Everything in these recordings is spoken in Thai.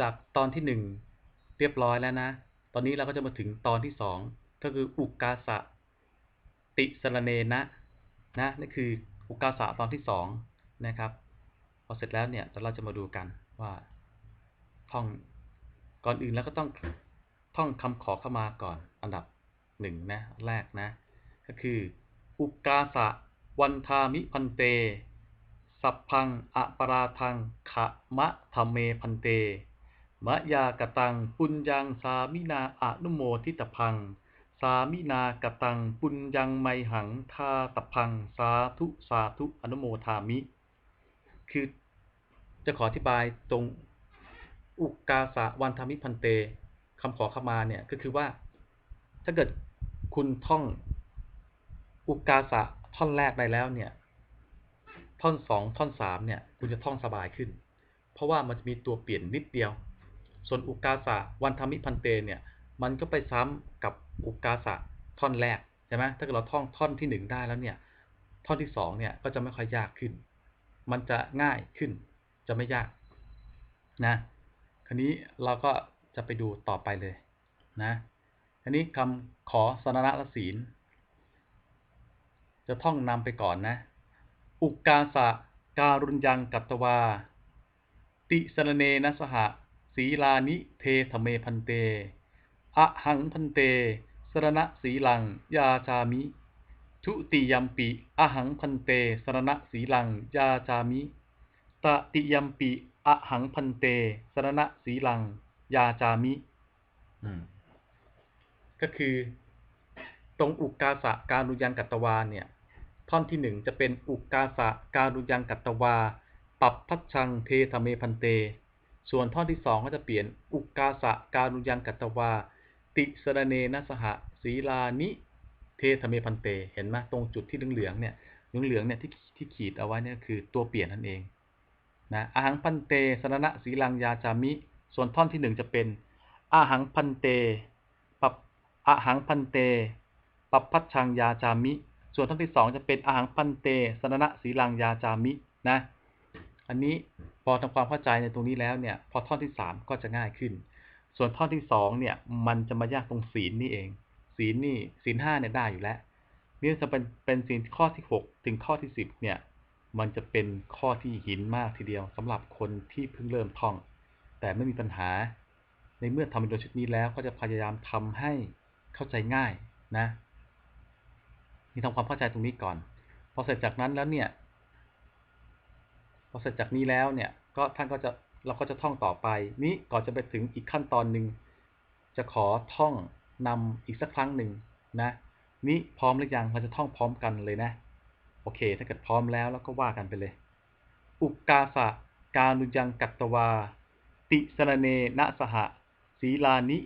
จากตอนที่หนึ่งเรียบร้อยแล้วนะ ตอนนี้เราก็จะมาถึงตอนที่สองก็คืออุกาสะติสรเนนะนะนี่คืออุกาสะตอนที่สองนะครับ พอเสร็จแล้วเนี่ยเราจะมาดูกันว่าท่องก่อนอื่นแล้วก็ต้องท่องคำขอเข้ามาก่อนอันดับหนึ่งนะแรกนะ ก็คือ อุกาสะวันทามิพันเต สัพพังอปราทังขะมะธรรมเมพันเต มะยากตังปุญญังสามินาอนุโมทิตพัง สามินากตังปุญญังไมหังทาตพัง สาธุสาธุอนุโมทามิ คือจะขออธิบายตรงอุกาสะวันธามิพันเตคำขอขมาเนี่ยก็คือว่า ถ้าเกิดคุณท่องอุกาสะท่อนแรกได้แล้วเนี่ย ท่อนสองท่อนสามเนี่ย คุณจะท่องสบายขึ้น เพราะว่ามันจะมีตัวเปลี่ยนนิดเดียว ส่วนอุกาสะวันธามิพันเตเนี่ยมันก็ไปซ้ำกับอุกาสะท่อนแรกใช่ไหมถ้าเกิดเราท่องท่อนที่หนึ่งได้แล้วเนี่ยท่อนที่สองเนี่ยก็จะไม่ค่อยยากขึ้น มันจะง่ายขึ้นจะไม่ยากนะคราวนี้เราก็จะไปดูต่อไปเลยนะอันนี้คำขอสนละศีล จะท่องนำไปก่อนนะ อุกาสะการุญยังกัตตวา ติสรเนนะสหะ ศีลานิเทธเมพันเตอะหังพันเต สรณะสีลัง ยาจามิ ทุติยัมปิอะหังพันเต สรณะสีลัง ยาจามิ ตติยัมปิอะหังพันเต สรณะสีลัง ยาจามิ ก็คือ ตรงอุกาสะการุยังกัตตวาเนี่ย ท่อนที่หนึ่งจะเป็นอุกาสะการุยังกัตตวา ปับพัชชังเทธเมพันเต ส่วนท่อนที่สองก็จะเปลี่ยนอุกาสะการุยังกัตวา ติสรเนนะสหศีลานิ เทธเมพันเต เห็นไหมตรงจุดที่เหลืองๆเนี่ยเหลืองๆเนี่ยที่ที่ขีดเอาไว้เนี่ยคือตัวเปลี่ยนนั่นเองนะอาหังพันเตสรณะศีลังยาจามิ ส่วนท่อนที่หนึ่งจะเป็นอาหังพันเตปับอาหังพันเตปับพัชชังยาจามิ ส่วนท่อนที่สองจะเป็นอาหังพันเตสรณะศีลังยาจามินะ อันนี้พอทำความเข้าใจในตรงนี้แล้วเนี่ยพอท่อนที่สามก็จะง่ายขึ้น ส่วนท่อนที่สองเนี่ยมันจะมายากตรงศีลนี่เอง ศีลนี่ศีลห้าเนี่ยได้อยู่แล้วนี่จะเป็นเป็นศีลข้อที่หกถึงข้อที่สิบเนี่ยมันจะเป็นข้อที่หินมากทีเดียวสำหรับคนที่เพิ่งเริ่มท่อง แต่ไม่มีปัญหา ในเมื่อทำเป็นตัวชุดนี้แล้วก็จะพยายามทำให้เข้าใจง่ายนะนี่ทำความเข้าใจตรงนี้ก่อน พอเสร็จจากนั้นแล้วเนี่ย อเสร็จจากนี้แล้วเนี่ยก็ท่านก็จะเราก็จะท่องต่อไป นี้ก่อนจะไปถึงอีกขั้นตอนหนึ่งจะขอท่องนำอีกสักครั้งหนึ่งนะนี้พร้อมหรือยังเราจะท่องพร้อมกันเลยนะ โอเค ถ้าเกิดพร้อมแล้วแล้วก็ว่ากันไปเลย อุกาสะการุยังกัตตวา ติสรเนนะสหศีลานิ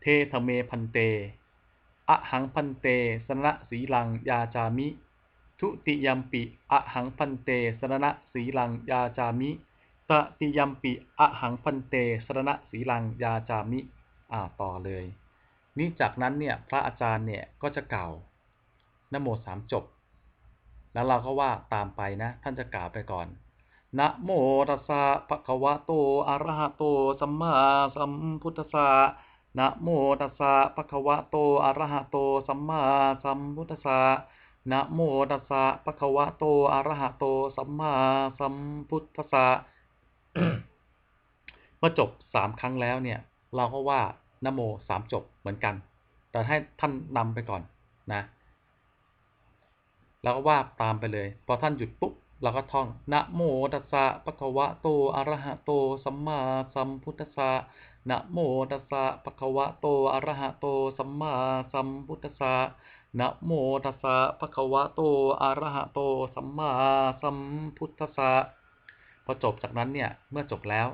เทธเมพันเตอะหังพันเต สนะสีลังยาจามิ ทุติยัมปิอะหังพันเตสนะสีลังยาจามิตติยัมปิอะหังพันเตสนะสีลังยาจามิอ่าต่อเลย นี่จากนั้นเนี่ยพระอาจารย์เนี่ยก็จะกล่าวนโมสามจบ แล้วเราก็ว่าตามไปนะ ท่านจะกล่าวไปก่อนนะโมตัสสะภะคะวะโตอะระหะโตสัมมาสัมพุทธัสสะนะโมตัสสะภะคะวะโตอะระหะโตสัมมาสัมพุทธัสสะ นะโมตัสสะภะคะวะโตอะระหะโต สัมมาสัมพุทธัสสะเมื่อจบสามครั้งแล้วเนี่ย เราก็ว่านโมสามจบเหมือนกัน แต่ให้ท่านนำไปก่อนนะแล้วก็ว่าตามไปเลย พอท่านหยุดปุ๊บเราก็ท่องนะโมตัสสะภะคะวะโตอะระหะโต สัมมาสัมพุทธัสสะนะโมตัสสะภะคะวะโตอะระหะโต สัมมาสัมพุทธัสสะ นะโมตัสสะภะคะวะโตอะระหะโต สัมมาสัมพุทธัสสะพอจบจากนั้นเนี่ยเมื่อจบแล้ว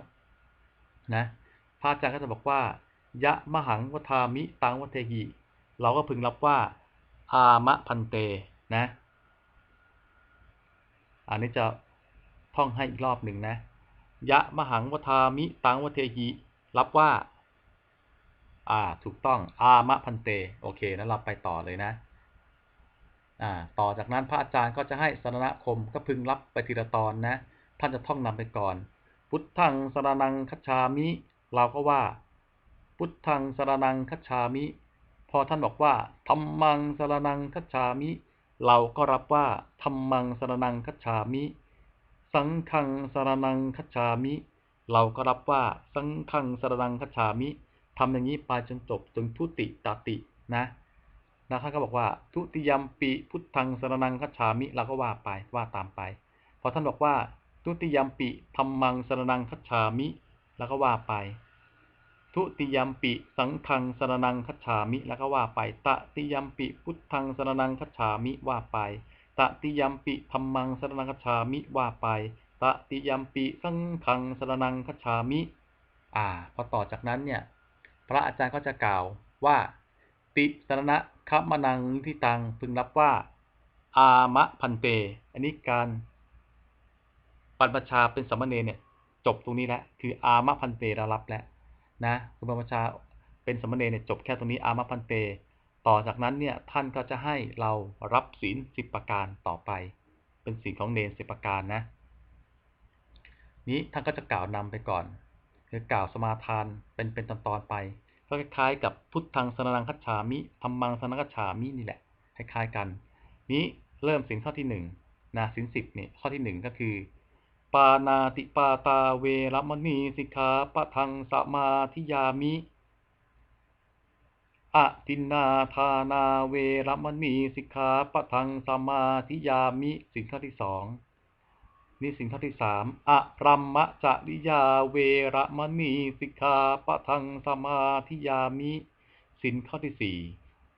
นะพระอาจารย์ก็จะบอกว่ายะมหังวทามิตังวเทหิเราก็พึงรับว่า อามะพันเตนะ อันนี้จะท่องให้อีกรอบหนึ่งนะ ยะมหังวทามิตังวเทหิรับว่า อ่า ถูกต้อง อามะพันเต โอเคนั้นเราไปต่อเลยนะ ต่อจากนั้นพระอาจารย์ก็จะให้สรณคมก็พึงรับไปทีละตอนนะ ท่านจะท่องนำไปก่อน พุทธังสรนังคัจฉามิ เราก็ว่า พุทธังสรนังคัจฉามิ พอท่านบอกว่าธรรมังสรนังคัจฉามิ เราก็รับว่าธรรมังสรนังคัจฉามิ สังฆังสรนังคัจฉามิ เราก็รับว่าสังฆังสรนังคัจฉามิทำอย่างนี้ไปจนจบจนทุติตตินะ นะท่านก็บอกว่า ทุติยมปีพุทธังสรนังคัจฉามิเราก็ว่าไปว่าตามไป พอท่านบอกว่า ทุติยมปีธรรมังสรนังคัจฉามิแล้วก็ว่าไป ทุติยมปิสังฆังสรนังคัจฉามิแล้วก็ว่าไปตติยมปิพุทธังสรนังคัจฉามิว่าไปตติยมปิธรรมังสรนังคัจฉามิว่าไปตติยมปิสังฆังสรนังคัจฉามิ อ่า พอต่อจากนั้นเนี่ย พระอาจารย์ก็จะกล่าวว่า ติสรณะคมนังทิตังพึงรับว่า อามะพันเต อันนี้การปัญปชาเป็นสมณเณรเนี่ยจบตรงนี้แล้วคืออามะพันเตเรารับแล้วนะคุณปัญปชาเป็นสมณเณรเนี่ยจบแค่ตรงนี้อามะพันเต ต่อจากนั้นเนี่ยท่านก็จะให้เรารับศีลสิบประการต่อไป เป็นศีลของเนรสิบประการนะนี้ท่านก็จะกล่าวนำไปก่อน คือกล่าวสมาทานเป็นเป็นตอนๆไป ก็คล้ายๆ กับพุทธังสนังคัจฉามิธรรมังสนังคัจฉามินี่แหละคล้ายๆกันนี้เริ่มสินข้อที่หนึ่งนะสินสิบเนี่ยข้อที่หนึ่งก็คือ ปานาติปาตาเวรมณีสิกขาปะทังสมาธิยามิอะตินนาทานาเวรมณีสิกขาปะทังสมาธิยามิสินข้อที่สอง นี่สินข้อที่สามอะรัมมะจริยาเวรมณีสิกขาปะทังสมาธิยามิสินข้อที่สี่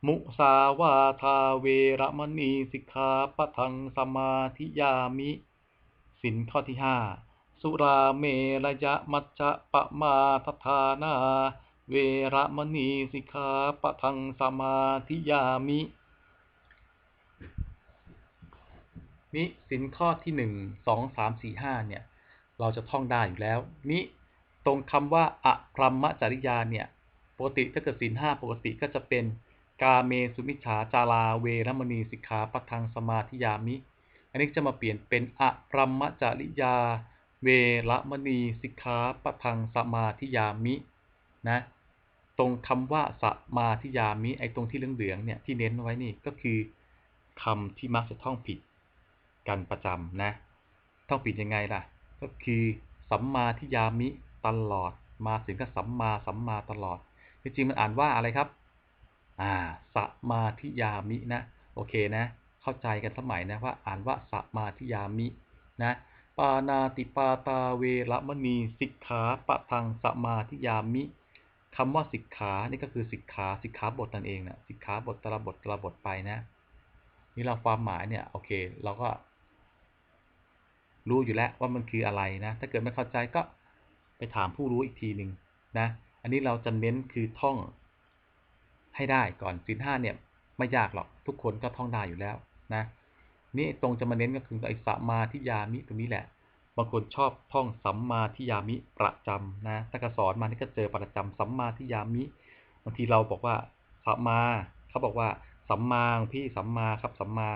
มุสาวาทาเวรมณีสิกขาปะทังสมาธิยามิสินข้อที่ห้าสุราเมรยะมัจจะปะมาทธานา เวรมณีสิกขาปะทังสมาธิยามิ นี้สินข้อที่หนึ่งสองสามสี่ห้าเนี่ยเราจะท่องได้อยู่แล้วนี้ตรงคำว่าอะพรัมมจริยาเนี่ยปกติถ้าเกิดสินห้าปกติก็จะเป็นกาเมสุมิฉาจาราเวรมณีสิกขาปะทังสมาธิยามิ อันนี้จะมาเปลี่ยนเป็นอะพรัมมจริยา เวรมณีสิกขาปะทังสมาธิยามินะตรงคำว่าสมาธิยามิไอตรงที่เหลืองๆเนี่ยที่เน้นไว้นี่ก็คือคำที่มักจะท่องผิด กันประจำนะท่องผิดยังไงล่ะ ก็คือสัมมาทิยามิตลอด มาถึงก็สัมมาสัมมาตลอดจริงๆมันอ่านว่าอะไรครับ อ่าสัมมาทิยามินะ โอเคนะ เข้าใจกันสมัยนะว่า อ่านว่าสัมมาทิยามินะปานาติปาตาเวรมณีสิกขาปะทังสมาธิยามิคำว่าสิกขานี่ก็คือสิกขาสิกขาบทนั่นเองนะสิกขาบทตระบทตระบทไปนะ นี่เราความหมายเนี่ยโอเค เราก็ รู้อยู่แล้วว่ามันคืออะไรนะ ถ้าเกิดไม่เข้าใจก็ไปถามผู้รู้อีกทีหนึ่งนะ อันนี้เราจะเน้นคือท่องให้ได้ก่อนสินห้าเนี่ยไม่ยากหรอกทุกคนก็ท่องได้อยู่แล้วนะนี่ตรงจะมาเน้นก็คือไอ้สัมมาทิยามิตรงนี้แหละบางคนชอบท่องสัมมาทิยามิประจำนะถ้ากสอนมานี่ก็เจอประจำสัมมาทิยามิบางทีเราบอกว่าสัมมาเขาบอกว่าสัมมาพี่สัมมาครับสัมมา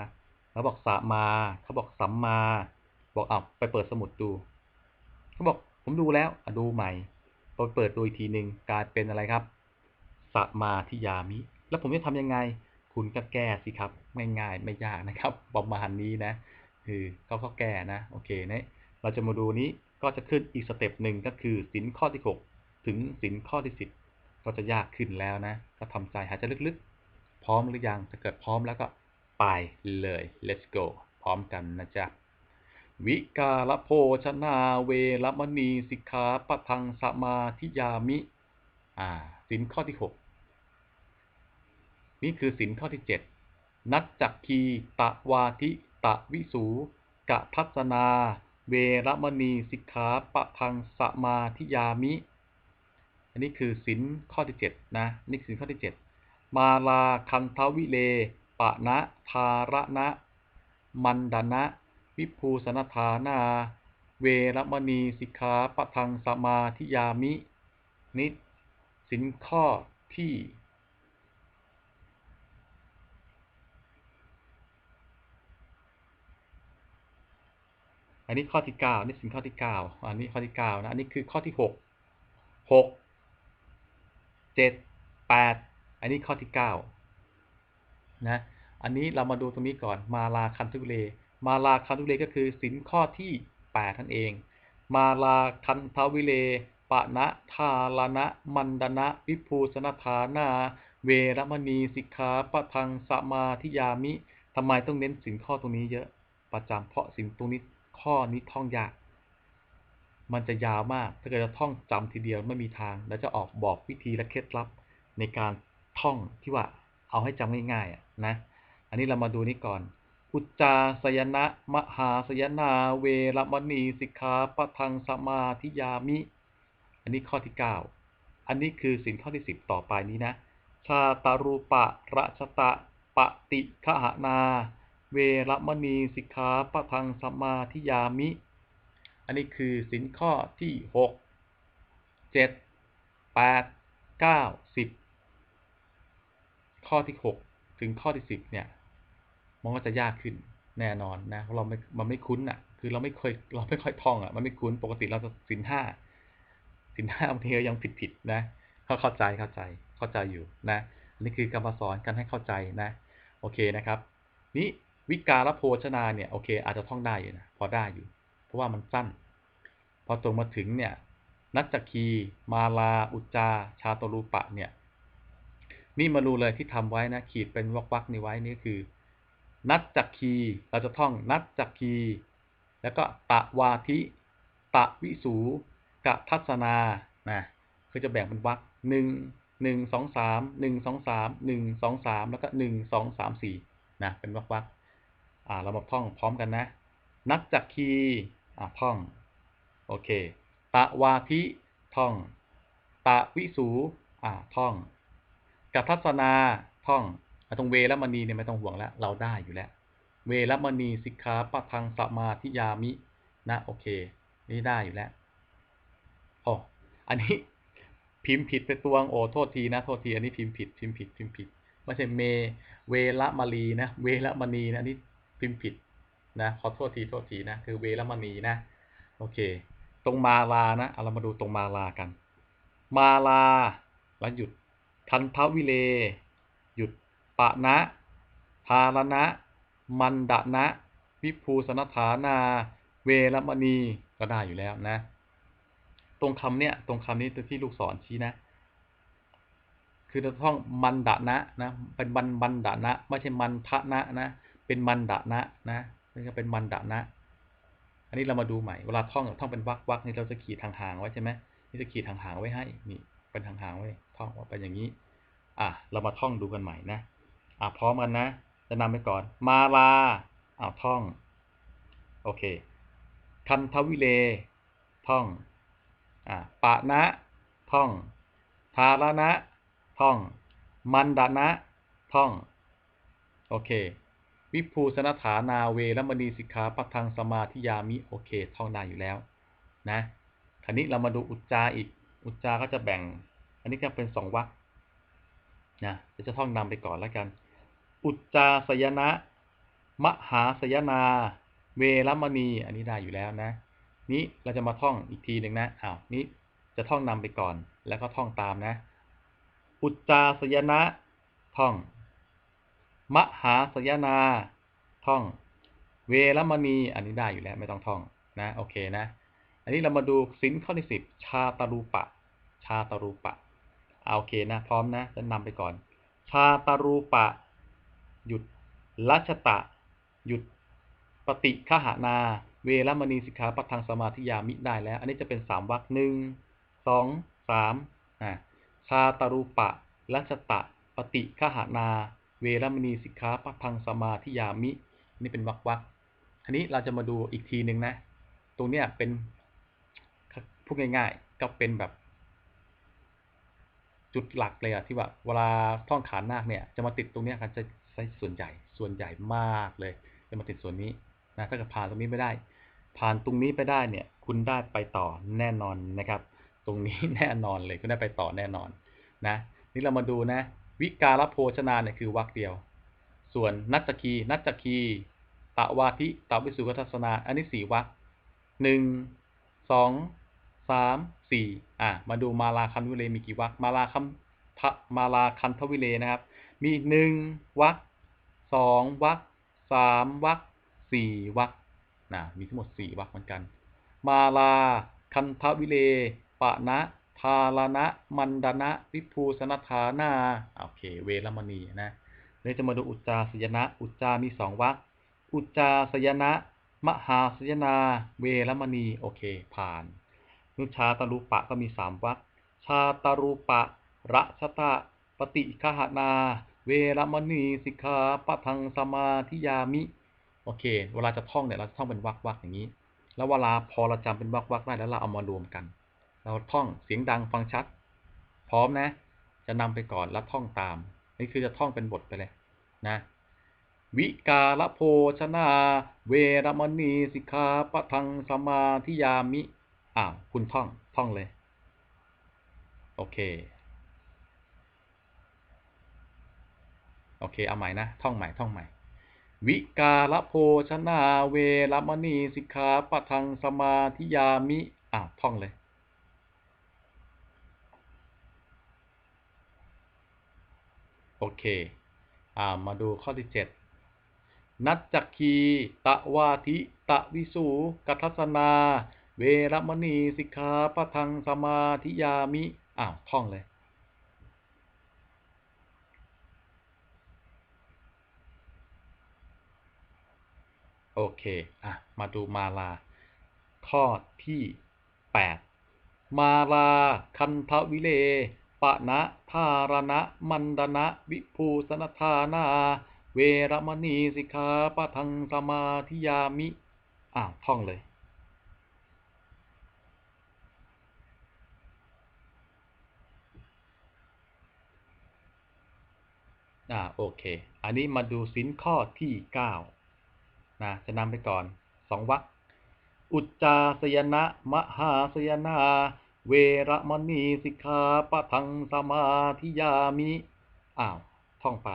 แล้วบอกสัมมาเขาบอกสัมมา บอกอ้าวไปเปิดสมุดดูเขาบอกผมดูแล้วอดูใหม่พอเปิดดูอีกทีหนึ่งกลายเป็นอะไรครับสัมมาทิยามิ แล้วผมจะทำยังไง คุณก็แก้สิครับ ง่ายๆไม่ยากนะครับประมาณนี้นะคือเขาก็แก้นะโอเคนะเราจะมาดูนี้ก็จะขึ้นอีกสเต็ปหนึ่งก็คือสินข้อที่ 6 ถึงสินข้อที่ 10 ก็จะยากขึ้นแล้วนะ ก็ทำใจหายใจลึกๆ พร้อมหรือยังถ้าเกิดพร้อมแล้วก็ไปเลย let's go พร้อมกันนะจ๊ะ วิกาลโภชนาเวรมณีสิกขาปะทังสมาธิยามิ อ่าสินข้อที่6นี่คือสินข้อที่7นัจจักคีตะวาทิตะวิสูกะทัศนา เวรมณีสิกขาปะทังสมาธิยามิ อันนี้คือสินข้อที่7นะ นี่สินข้อที่7มาลาคันทวิเล ปะนะทาระนะ มันดานะ วิภูสนธานา เวรมณีสิกขาปะทังสมาธิยามิ นิสินข้อที่อันนี้ข้อที่9นี่สินข้อที่9อันนี้ข้อที่9นะ อันนี้คือข้อที่6 6เจ็ดแปดอันนี้ข้อที่เก้านะ อันนี้เรามาดูตรงนี้ก่อน มาลาคันทุเล มาลาคันทุเลก็คือสินข้อที่แปดนั่นเอง มาลาคันทวิเลปะนะทาลนะมันดนะ วิภูสนฐานา เวรมณีสิกขาปะทังสมาธิยามิทำไมต้องเน้นสินข้อตรงนี้เยอะประจำเพราะสินตรงนี้ข้อนี้ท่องยาก มันจะยาวมากถ้าเกิดจะท่องจำทีเดียวไม่มีทาง แล้วจะออกบอกวิธีและเคล็ดลับในการท่องที่ว่าเอาให้จำง่ายๆนะ อันนี้เรามาดูนี้ก่อน อุจจาสยนะ มหาสยนา เวรมณีสิกขาปะทังสมาธิยามิ อันนี้ข้อที่ 9 อันนี้คือสินข้อที่ 10 ต่อไปนี้นะ ชาตารูปะระชตะปฏิฆหนา เวรมณีสิกขาปะทังสมาธิยามิ อันนี้คือสินข้อที่ 6 7 8 9 10 ข้อที่ 6 ถึงข้อที่ 10 เนี่ย มันก็จะยากขึ้นแน่นอนนะเราเราไม่มันไม่คุ้นอะ คือเราไม่เคยเราไม่ค่อยท่องอะมันไม่คุ้นปกติเราจะสินห้าสินห้าบางทียังผิดผิดๆนะเข้าเข้าใจเข้าใจเข้าใจอยู่นะอันนี้คือการมาสอนกันให้เข้าใจนะ โอเคนะครับ นี้วิการลโภชนาเนี่ยโอเค อาจจะท่องได้อยู่นะพอได้อยู่ เพราะว่ามันสั้น พอตรงมาถึงเนี่ยนัจจคี มาลา อุจจา ชาตรูปะเนี่ย นี่มาดูเลยที่ทำไว้นะ ขีดเป็นวักนี่ไว้นี่คือ นัจจักคี เราจะท่องนัจจักคี แล้วก็ตะวาทิ ตะวิสูกะทัศนา นะ คือจะแบ่งเป็นวรรคหนึ่งหนึ่งสองสามหนึ่งสองสามหนึ่งสองสามแล้วก็หนึ่งสองสามสี่นะ เป็นวรรควรรคอ่า เรามาท่องพร้อมกันนะ นัจจักคี อ่าท่อง โอเค ตะวาทิ ท่อง ตะวิสู อ่า ท่องกัทัศนา ท่อง ตรงเวรมณีเนี่ยไม่ต้องห่วงแล้วเราได้อยู่แล้ว เวรมณีสิกขาปะทังสมาธิยามินะโอเค นี่ได้อยู่แล้วอ้อันนี้พิมพ์ผิดไปตวงโอ้โทษทีนะโทษทีอันนี้พิมพ์ผิดพิมพ์ผิดพิมพ์ผิดไม่ใช่เมเวรมณีนะเวรมณีนะอันนี้พิมพ์ผิดนะขอโทษทีโทษทีนะคือเวรมณีนะโอเค ตรงมาลานะเอาเรามาดูตรงมาลากัน มาลาแล้วหยุดทันทวิเล หยุด ปะนะทารณะมันดะนะ วิภูสนฐานา เวรมณีก็ได้อยู่แล้วนะ ตรงคำเนี้ยตรงคำนี้ที่ลูกศรชี้นะ คือเราท่องมันดะนะนะเป็นมันมันดะนะไม่ใช่มันทะนะนะ เป็นมันดะนะนะนี่ก็เป็นมันดะนะ อันนี้เรามาดูใหม่เวลาท่องท่องเป็นวักวักนี่เราจะขีดห่างๆไว้ใช่ไหมนี่จะขีดห่างๆไว้ให้นี่เป็นห่างๆไว้ท่องออกไปอย่างนี้ อะ เรามาท่องดูกันใหม่นะ อะพร้อมกันนะ จะนำไปก่อน มาลาอ้าท่อง โอเค คันทวิเล ท่อง อ่าปะนะ ท่อง ทารณะ ท่อง มันดานะ ท่อง โอเค วิภูสนฐานาเวรมณีสิกขาปะทังสมาธิยามิ โอเค ท่องได้อยู่แล้ว นะคราวนี้เรามาดูอุจจาอีก อุจจาก็จะแบ่ง อันนี้ก็เป็นสองวรรคนะเดี๋ยวจะท่องนำไปก่อนแล้วกัน อุจจาสยนะ มหาสยนา เวรมณี อันนี้ได้อยู่แล้วนะ นี้เราจะมาท่องอีกทีหนึ่งนะ อ้าว นี้จะท่องนำไปก่อน แล้วก็ท่องตามนะ อุจจาสยนะ ท่อง มหาสยนา ท่อง เวรมณี อันนี้ได้อยู่แล้ว ไม่ต้องท่องนะ โอเคนะ อันนี้เรามาดูสินข้อที่สิบชาตารูปะ ชาตารูปะ เอาโอเคนะ พร้อมนะ จะนำไปก่อน ชาตารูปะ หยุดรัชตะ หยุดปฏิฆหนา เวรมณีสิกขาปะทังสมาธิยามิได้แล้ว อันนี้จะเป็นสามวรรคหนึ่งสองสามอ่าชาตารูปะรัชตะ ปฏิฆหนา เวรมณีสิกขาปะทังสมาธิยามิ นี่เป็นวรรควักอันนี้เราจะมาดูอีกทีหนึ่งนะ ตรงเนี้ยเป็นพูดง่ายๆ ก็เป็นแบบ จุดหลักเลยอะที่ว่าเวลาท่องขานนาคเนี่ย จะมาติดตรงเนี้ยครับจะ ใช้ส่วนใหญ่ ส่วนใหญ่มากเลยจะมาติดส่วนนี้นะถ้าเกิดผ่านตรงนี้ไม่ได้ ผ่านตรงนี้ไปได้เนี่ย คุณได้ไปต่อแน่นอนนะครับ ตรงนี้แน่นอนเลยคุณได้ไปต่อแน่นอนนะนี่เรามาดูนะ วิการโภชนาเนี่ยคือวรรคเดียว ส่วนนัจคีนัจคีตะวาทิตะวิสุขทัศนา อันนี้สี่วรรคหนึ่งสองสามสี่อะมาดูมาลาคันวิเลมีกี่วรรคมาลาคำทมาลาคันทวิเลนะครับ มีหนึ่งวรรค สองวรรคสามวรรคสี่วรรคนะมีทั้งหมดสี่วรรคเหมือนกัน มาลา คันทวิเลปะนะทาลนะ มันดนะวิภูสนฐานาโอเค เวรมณีนะเนี่ยวจะมาดูอุจจาสยนะ อุจจามีสองวรรคอุจจาสยนะ มหาสยนา เวรมณี โอเค ผ่านนุชาตารูปะก็มีสามวรรคชาตารูปะระชตะปฏิคหนา เวรมณีสิกขาปะทังสมาธิยามิ โอเค เวลาจะท่องเนี่ยเราจะท่องเป็นวรรควรรคอย่างนี้ แล้วเวลาพอเราจำเป็นวรรควรรคได้แล้วเราเอามารวมกัน เราท่องเสียงดังฟังชัด พร้อมนะ จะนำไปก่อนแล้วท่องตาม นี่คือจะท่องเป็นบทไปเลยนะ วิกาลโภชนา เวรมณีสิกขาปะทังสมาธิยามิ อ้าว คุณท่อง ท่องเลย โอเค โอเค เอาใหม่นะ ท่องใหม่ ท่องใหม่ วิกาลโภชนาเวรมณีสิกขาปะทังสมาธิยามิ อ้าว ท่องเลย โอเค อ่า มาดูข้อที่ 7 นัจจคีตะวาทิตะวิสูกัทัสนา เวรมณีสิกขาปะทังสมาธิยามิ อ้าว ท่องเลย อเค อะ มาดูมาลา ข้อที่ 8 มาลาคันทวิเลปะนะทารณะ มันดนะ วิภูสนทานา เวรมณีสิกขาปะทังสมาธิยามิอ้าท่องเลยอ่าโอเค อันนี้มาดูสินข้อที่ 9 นะจะนำไปก่อนสองวรรคอุจจาสยนะ มหาสยนา เวรมณีสิกขาปะทังสมาธิยามิ อ้าว ท่องไป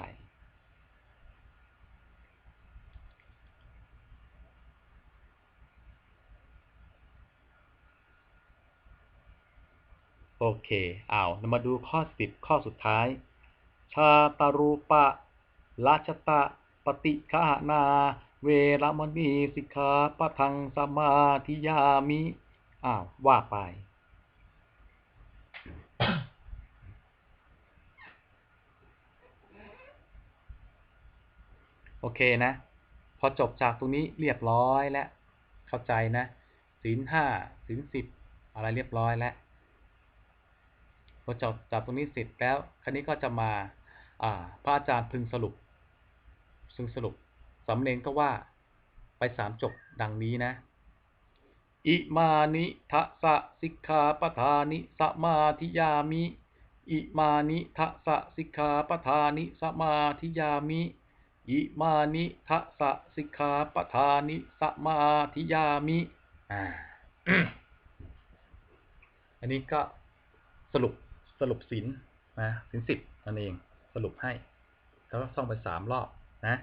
โอเคอ้าวเรามาดูข้อ 10 ข้อสุดท้าย ชาตารูปะราชตะ ปฏิฆานา เวรมณีสิกขาปะทังสมาธิยามิ อ้าว ว่าไป โอเคนะ พอจบจากตรงนี้เรียบร้อยแล้ว เข้าใจนะศีลห้าศีลสิบอะไรเรียบร้อยแล้วพอจบจากตรงนี้เสร็จแล้ว คราวนี้ก็จะมา อ่า พระอาจารย์พึงสรุปซึ่งสรุป สำเนียงก็ว่าไปสามจบดังนี้นะ อิมานิทะสะสิกขาปทานิสมาธิยามิ อิมานิทะสะสิกขาปทานิสมาธิยามิ อิมานิทะสะสิกขาปทานิสมาธิยามิ อ่า อันนี้ก็สรุปสรุปสินนะสินสิบนั่นเองสรุปให้แล้วก็ท่องไปสามรอบนะ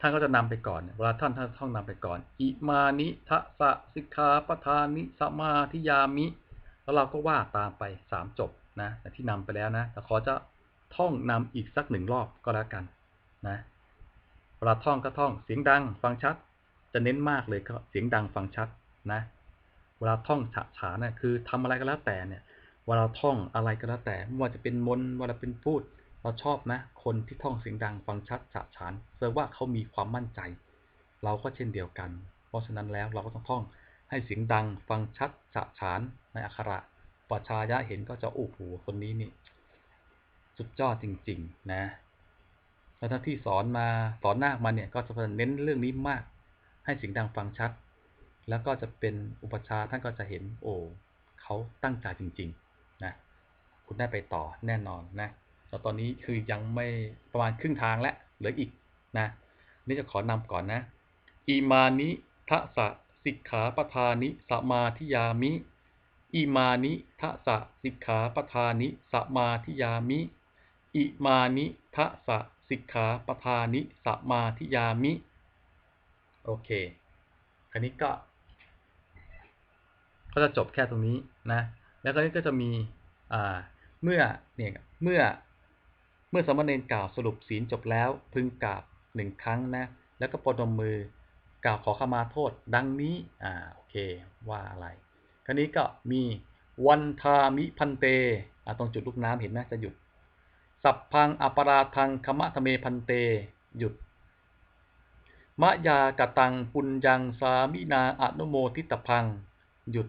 ท่านก็จะนำไปก่อน เวลาท่านท่านท่องนำไปก่อน อิมานิทะสะสิกขาปทานิสมาธิยามิ แล้วเราก็ว่าตามไปสามจบนะที่นำไปแล้วนะ แต่ขอจะท่องนำอีกสักหนึ่งรอบก็แล้วกันนะ เวลาท่องก็ท่องเสียงดังฟังชัด จะเน้นมากเลยก็เสียงดังฟังชัดนะ เวลาท่องฉะฉานเนี่ยคือทำอะไรก็แล้วแต่เนี่ย เวลาท่องอะไรก็แล้วแต่ไม่ว่าจะเป็นมนต์เวลาเป็นพูด เราชอบนะคนที่ท่องเสียงดังฟังชัดฉะฉานแสดงว่าเขามีความมั่นใจ เราก็เช่นเดียวกัน เพราะฉะนั้นแล้วเราก็ต้องท่องให้เสียงดังฟังชัดฉะฉานในอักขระปัจชายะเห็นก็จะโอ้โหคนนี้นี่ สุดยอดจริง ๆ นะแล้วท่านที่สอนมาสอนนาคมาเนี่ยก็จะเน้นเรื่องนี้มาก ให้เสียงดังฟังชัด แล้วก็จะเป็นอุปชาท่านก็จะเห็นโอ้เขาตั้งใจจริง ๆ นะ คุณได้ไปต่อแน่นอนนะ แล้วตอนนี้คือยังไม่ประมาณครึ่งทางแล้วเหลืออีกนะนี่จะขอนำก่อนนะอิมานิทะสะสิกขาปทานิสมาธิยามิอิมานิทะสะสิกขาปทานิสมาธิยามิอิมานิทะสะสิกขาปทานิสมาธิยามิโอเคคราวนี้ก็ ก็จะจบแค่ตรงนี้นะ แล้วก็ก็จะมี อ่า เมื่อเนี่ยเมื่อ เมื่อสามเณรกล่าวสรุปศีลจบแล้ว พึงกราบหนึ่งครั้งนะ แล้วก็ปนมมือกล่าวขอขมาโทษ ดังนี้ อ่า โอเค ว่าอะไร คราวนี้ก็มีวันทามิพันเต อ่า ตรงจุดลูกน้ำเห็นไหมจะหยุด สัพพังอปราทังคมะทะเมพันเต หยุด มะยากตังปุญญังสามินาอนุโมทิตพัง หยุด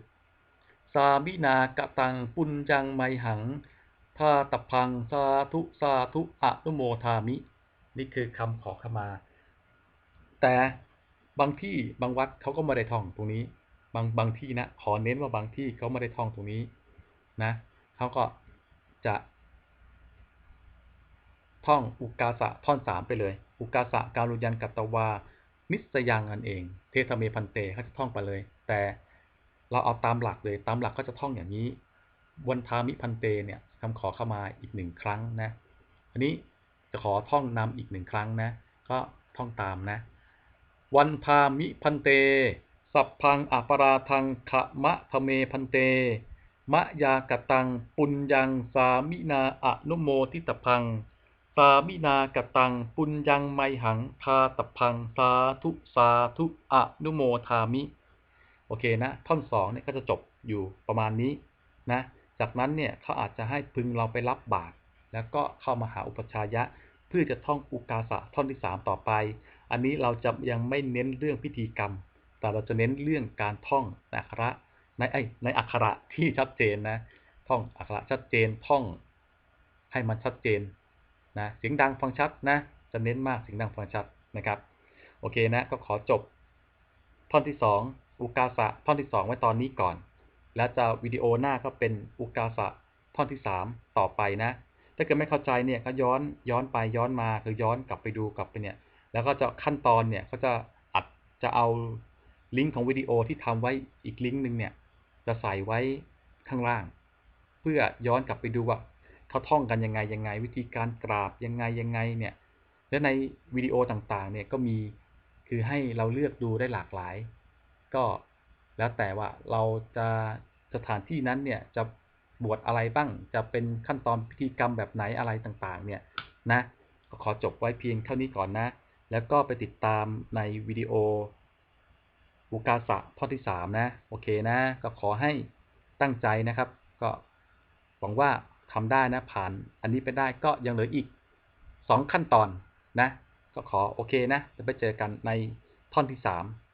สามินากตังปุญญังไมหังาตพังสาธุสาธุอะนุโมทามิ นี่คือคำขอขมา แต่บางที่บางวัดเขาก็ไม่ได้ท่องตรงนี้ บางบางที่นะขอเน้นว่าบางที่เขาไม่ได้ท่องตรงนี้นะเขาก็จะท่องอุกาสะท่อนสามไปเลย อุกาสะการุยันกัตตวา นิสยังอันเอง เทธเมพันเตเขาจะท่องไปเลย แต่เราเอาตามหลักเลย ตามหลักก็จะท่องอย่างนี้วันทามิพันเตเนี่ย คำขอเข้ามาอีกหนึ่งครั้งนะ อันนี้จะขอท่องนำอีกหนึ่งครั้งนะ ก็ท่องตามนะ วันทามิพันเต สัพพังอปราทังขะมะทเมพันเต มะยากตัง ปุญญังสามินาอนุโมทิตพัง สามินากตัง ปุญญังไมหังทาตพัง สาธุสาธุอนุโมทามิ โอเคนะ ท่อนสองเนี่ยก็จะจบอยู่ประมาณนี้นะ จากนั้นเนี่ยเขาอาจจะให้พึงเราไปรับบาตรแล้วก็เข้ามาหาอุปชายะ เพื่อจะท่องอุกาสะท่อนที่ 3 ต่อไป อันนี้เราจะยังไม่เน้นเรื่องพิธีกรรม แต่เราจะเน้นเรื่องการท่องในอักขระในไอในอักขระที่ชัดเจนนะท่องอักขระชัดเจนท่องให้มันชัดเจนนะเสียงดังฟังชัดนะจะเน้นมากเสียงดังฟังชัดนะครับโอเคนะก็ขอจบท่อนที่ 2 อุกาสะท่อนที่ 2 ไว้ตอนนี้ก่อน แล้วจะวิดีโอหน้าก็เป็นอุกาสะท่อนที่ 3 ต่อไปนะ ถ้าเกิดไม่เข้าใจเนี่ยก็ย้อนย้อนไปย้อนมาคือย้อนกลับไปดูกลับไปเนี่ย แล้วก็จะขั้นตอนเนี่ยเขาจะอัดจะเอาลิงก์ของวิดีโอที่ทำไว้อีกลิงก์หนึ่งเนี่ยจะใส่ไว้ข้างล่าง เพื่อย้อนกลับไปดูว่าเขาท่องกันยังไงยังไง วิธีการกราบยังไงยังไงเนี่ยและในวิดีโอต่างๆเนี่ยก็มีคือให้เราเลือกดูได้หลากหลาย ก็ แล้วแต่ว่าเราจะสถานที่นั้นเนี่ยจะบวชอะไรบ้าง จะเป็นขั้นตอนพิธีกรรมแบบไหนอะไรต่างๆ เนี่ยนะก็ขอจบไว้เพียงเท่านี้ก่อนนะ แล้วก็ไปติดตามในวิดีโออุกาสะท่อนที่ 3 นะ โอเคนะ ก็ขอให้ตั้งใจนะครับ ก็หวังว่าทำได้นะผ่านอันนี้ไปได้ก็ยังเหลืออีก 2 ขั้นตอนนะ ก็ขอโอเคนะจะไปเจอกันในท่อนที่ 3